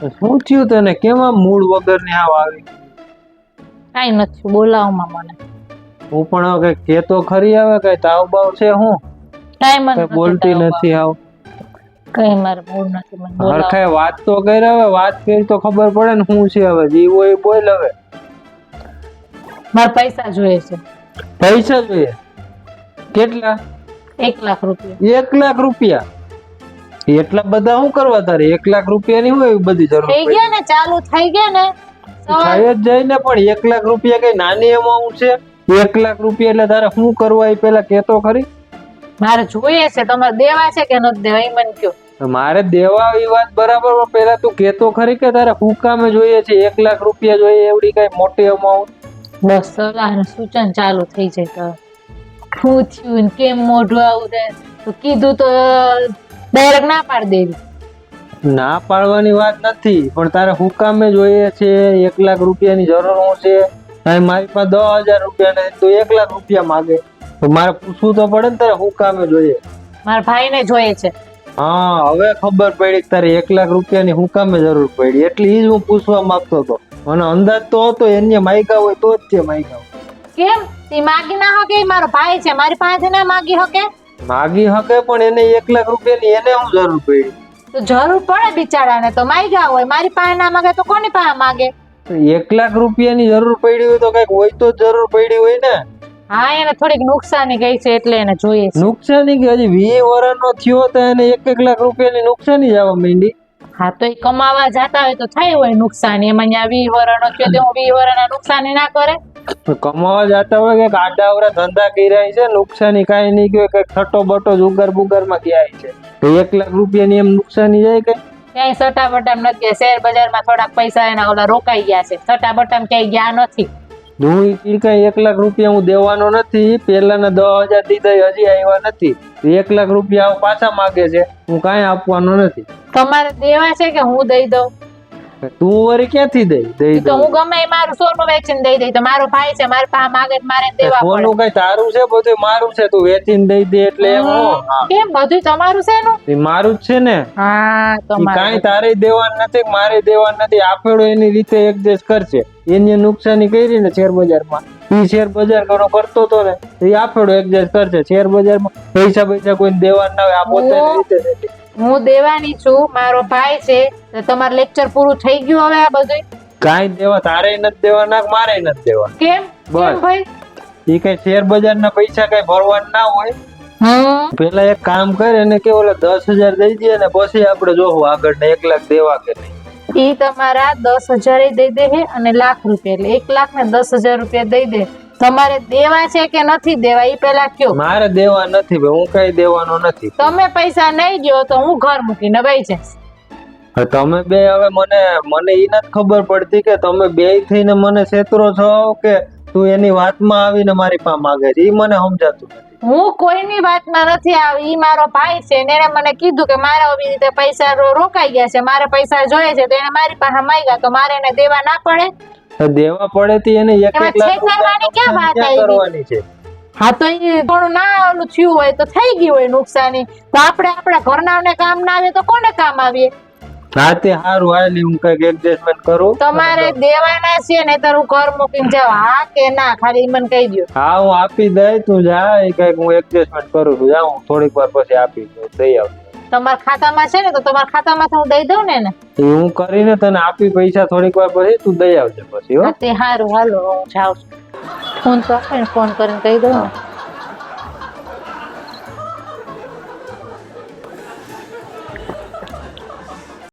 શું થયું તને? કેમ આમ મૂળ વગર ને આવ આવી? કાઈ નથી બોલાવમાં મને. હું પણ હવે કે તો ખરી આવે કઈ તાવ બાવ છે હું? કાઈ મને બોલતી નથી આવ? કઈ મારે મૂડ નથી મને હરખાય વાત તો કર હવે વાત કરી તો ખબર પડે ને શું છે હવે. જીવો એ બોલ હવે. મારે પૈસા જોઈએ છે. પૈસા જોઈએ? કેટલા? એક લાખ રૂપિયા. એક લાખ રૂપિયા? એટલા બધા શું કરવા તારે? એક લાખ રૂપિયાની હોય એવી બધી જરૂર થઈ ગયા ને? ચાલુ થઈ ગયા ને? થાય જ જાય ને પણ એક લાખ રૂપિયા કઈ નાની અમાઉન્ટ છે? એક લાખ રૂપિયા એટલે તારે શું કરવા એ પેલા કેતો ખરી? મારે જોઈએ છે તમારે દેવા છે કે નથી દેવા? એ મને કયો મારે દેવા એ વાત બરાબર પણ પેલા તું કેતો ખરી કે તારે હું કામે જોઈએ છે? એક લાખ રૂપિયા જોઈએ એવડી કઈ મોટી અમાઉન્ટ બસ સલાહ સૂચન ચાલુ થઈ જાય તો. શું થયું કેમ મોઢું આવું તો કીધું તો ડાયરેક્ટ ના પાડી દેવી. ના પાડવાની વાત નથી પણ તારે હુકામે કામે જોઈએ છે એક લાખ રૂપિયાની જરૂર હું છે. મારી પાસે દસ હજાર રૂપિયા નથી તો એક લાખ રૂપિયા માગે. તો મારે પૂછવું તો પડે ને તારે હુકામે કામે જોઈએ. મારા ભાઈને જોઈએ છે. હા હવે ખબર પડી કે તારે એક લાખ રૂપિયાની હું કામે જરૂર પડી એટલે એ જ હું પૂછવા માંગતો હતો. મને અંદાજ તો હતો એને માયકા હોય તો જ તે માયકા કેમ? તે માગી ના હકે મારો ભાઈ છે મારી પાસે ના માગી હકે? માગી હકે પણ એને એક લાખ રૂપિયાની એને હું જરૂર પડી? તો જરૂર પડે બિચારાને તો માગ્યા હોય મારી પાસે ના માગે તો કોની પાસે માગે? એક લાખ રૂપિયાની જરૂર પડી હોય તો કંઈક હોય તો જરૂર પડી હોય ને? હા એને થોડીક નુકસાની ગઈ છે એટલે એને જોઈએ નુકસાની કે હજી વીસ વર્ષનો થયો તો એને એક એક લાખ રૂપિયાની નુકસાની જવા માંડી. હા તો એ કમાવા જતા હોય તો થાય હોય નુકસાની. એમાં અહીંયા વી વરનો થયો તો હું વી વરના નુકસાની ના કરે. કમાવા જતા હોય કે આડા અવરા ધંધા કર્યા છે નુકસાની કાંઈ નહીં ગયો કે છઠ્ઠો બટો જુગર બુગરમાં ગયા છે. તો એક લાખ રૂપિયાની એમ નુકસાની જાય કે? ક્યાંય સટા બટામ નથી શેર બજારમાં થોડાક પૈસા એના ઓલા રોકાઈ ગયા છે. સટા બટામ ક્યાંય ગયા નથી. હું કઈ એક લાખ રૂપિયા હું દેવાનો નથી પેલાના દસ હજાર દીધા હજી આવ્યા નથી. એક લાખ રૂપિયા પાછા માગે છે હું કાંઈ આપવાનો નથી. તમારે દેવા છે કે હું દઈ દઉં? તું વરી ક્યાંથી દઈ? દઈ તો હું ગમે મારું સોનું વેચીને દઈ દઈ. તો મારો ભાઈ છે મારી પા માગે મારે દેવા પડે. સોનું કઈ તારું છે? બધું મારું છે. તું વેચીને દઈ દે એટલે હું. કેમ? બધું તમારું છે નું મારું જ છે ને. હા તમારું. કાંઈ તારે દેવાનું નથી મારે દેવાનું નથી. આપેડો એની રીતે એડજસ્ટ કરશે. એની નુકસાની કરી ને શેર બજારમાં ઈ શેર બજાર ઘણો કરતો હતો ને એ આપેડો એડજસ્ટ કરશે. શેર બજારમાં પૈસા પૈસા કોઈ દેવાના ના હોય આ પોતાની રીતે હું દેવાની છું. મારો ભાઈ છે તો તમારું લેક્ચર પૂરું થઈ ગયું હવે આ બધું કાંઈ દેવા તારે નથી દેવાના મારે નથી દેવા. કેમ? બસ. ભાઈ? એ કઈ શેર બજારના પૈસા કઈ ભરવાના ના હોય. પેલા એક કામ કરે ને કે ઓલા દસ હજાર દઈ દે ને પછી આપણે જોવું આગળ ને એક લાખ દેવા કે નહીં. ઈ તમારા દસ હજાર દઈ દે છે અને લાખ રૂપિયા એટલે એક લાખ ને દસ હજાર રૂપિયા દઈ દે. તમારે દેવા છે કે નથી દેવા? ઈ પેલા કયો. મારે દેવા નથી હું કઈ દેવાનો નથી. તમે પૈસા નહીં ગયો તો હું ઘર મૂકીને ભાઈ જઈશ. તમે બે હવે મને મને એ નથી ખબર પડતી કે તમે બે થઈને મને છેતરો છો કે તું એની વાતમાં આવીને મારી પાસે માંગે છે? એ મને સમજાતું નથી. હું કોઈની વાતમાં નથી આવી ઈ મારો ભાઈ છે ને એને મને કીધું કે મારા આવી રીતે પૈસા રોકાઈ ગયા છે મારે પૈસા જોઈએ છે તો એને મારી પાસે માંગ્યા તો મારે એને દેવા ના પડે? તો દેવા પડે તી એને એક એક લાખ કરવાની ક્યાં વાત આવી? છે? હા તો એ થોડું ના ઓલું થયું હોય તો થઈ ગયું હોય નુકસાની. તો આપણે આપણા ઘરનાને કામ ના આવે તો કોને કામ આવીએ? હા તે સારું હાલી હું કંઈક એડજસ્ટમેન્ટ કરું. તમારે દેવાના છે ને તારું ઘર મૂકીને જાવ હા કે ના? ખાલી મને કહી દો હા હું આપી દઈ તું જા એ કંઈક હું એડજસ્ટમેન્ટ કરું છું. જા હું થોડીક વાર પછી આપી દઉં દઈ આવ. તમારા ખાતામાં છે ને તો તમારા ખાતામાં હું દઈ દઉં ને હું કરીને તને આપી પૈસા થોડીક વાર પછી તું દઈ આવજે પછી હો. હા, તે હારું હાલો હું જાઉં છું. ફોન તો ફોન કરીને કહી દઉં ને.